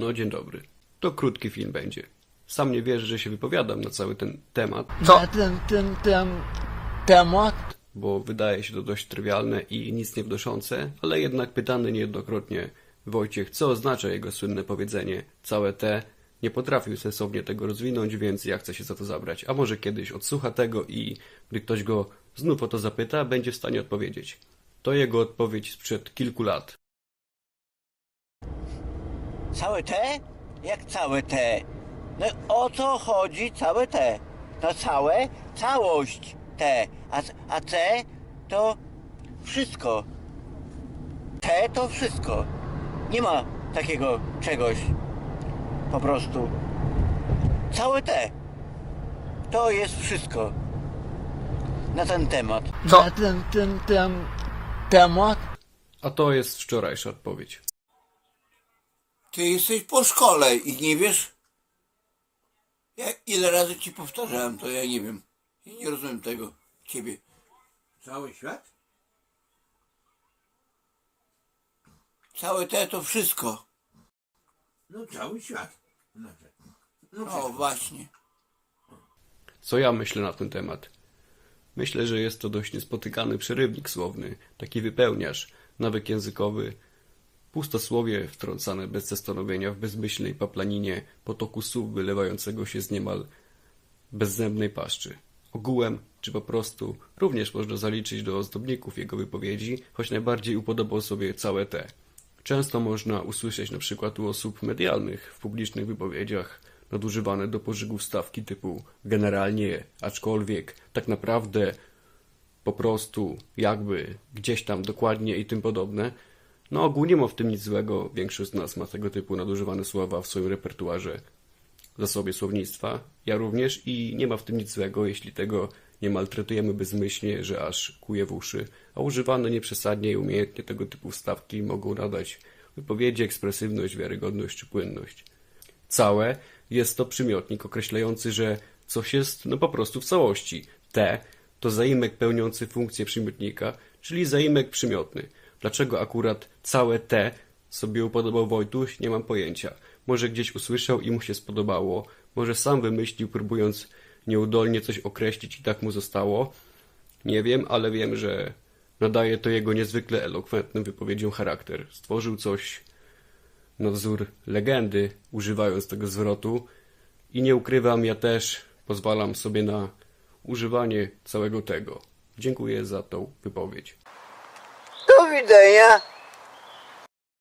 No, dzień dobry. To krótki film będzie. Sam nie wierzę, że się wypowiadam na cały ten temat, Na ten, ten, ten temat bo wydaje się to dość trywialne i nic nie wnoszące, ale jednak pytany niejednokrotnie Wojciech, co oznacza jego słynne powiedzenie całe te, nie potrafił sensownie tego rozwinąć, więc ja chcę się za to zabrać. A może kiedyś odsłucha tego i gdy ktoś go znów o to zapyta, będzie w stanie odpowiedzieć. To jego odpowiedź sprzed kilku lat. Całe te? Jak całe te? No o co chodzi całe te? No całe, całość te, a, a te to wszystko. Te to wszystko. Nie ma takiego czegoś. Po prostu. Całe te. To jest wszystko. Na ten temat. Na ten, ten, ten temat A to jest wczorajsza odpowiedź. Ty jesteś po szkole i nie wiesz? Jak, ile razy ci powtarzałem, to ja nie wiem. Ja nie rozumiem tego ciebie. Cały świat? Całe te to wszystko. No cały świat. Znaczy, no O, właśnie. Co ja myślę na ten temat? Myślę, że jest to dość niespotykany przerywnik słowny, taki wypełniarz, nawyk językowy, pustosłowie wtrącane bez zastanowienia w bezmyślnej paplaninie potoku słów wylewającego się z niemal bezzębnej paszczy. Ogółem, czy po prostu, również można zaliczyć do ozdobników jego wypowiedzi, choć najbardziej upodobał sobie całe te. Często można usłyszeć na przykład u osób medialnych w publicznych wypowiedziach nadużywane do pożygów stawki typu generalnie, aczkolwiek, tak naprawdę, po prostu, jakby, gdzieś tam, dokładnie i tym podobne. No ogólnie ma w tym nic złego, większość z nas ma tego typu nadużywane słowa w swoim repertuarze zasobie słownictwa. Ja również i nie ma w tym nic złego, jeśli tego nie maltretujemy bezmyślnie, że aż kuje w uszy, a używane nieprzesadnie i umiejętnie tego typu wstawki mogą nadać wypowiedzi ekspresywność, wiarygodność czy płynność. Całe jest to przymiotnik określający, że coś jest no po prostu w całości. Te to zaimek pełniący funkcję przymiotnika, czyli zaimek przymiotny. Dlaczego akurat całe te sobie upodobał Wojtuś, nie mam pojęcia. Może gdzieś usłyszał i mu się spodobało, może sam wymyślił, próbując nieudolnie coś określić i tak mu zostało. Nie wiem, ale wiem, że nadaje to jego niezwykle elokwentnym wypowiedziom charakter. Stworzył coś na wzór legendy, używając tego zwrotu. I nie ukrywam, ja też pozwalam sobie na używanie całego tego. Dziękuję za tą wypowiedź. Do widzenia.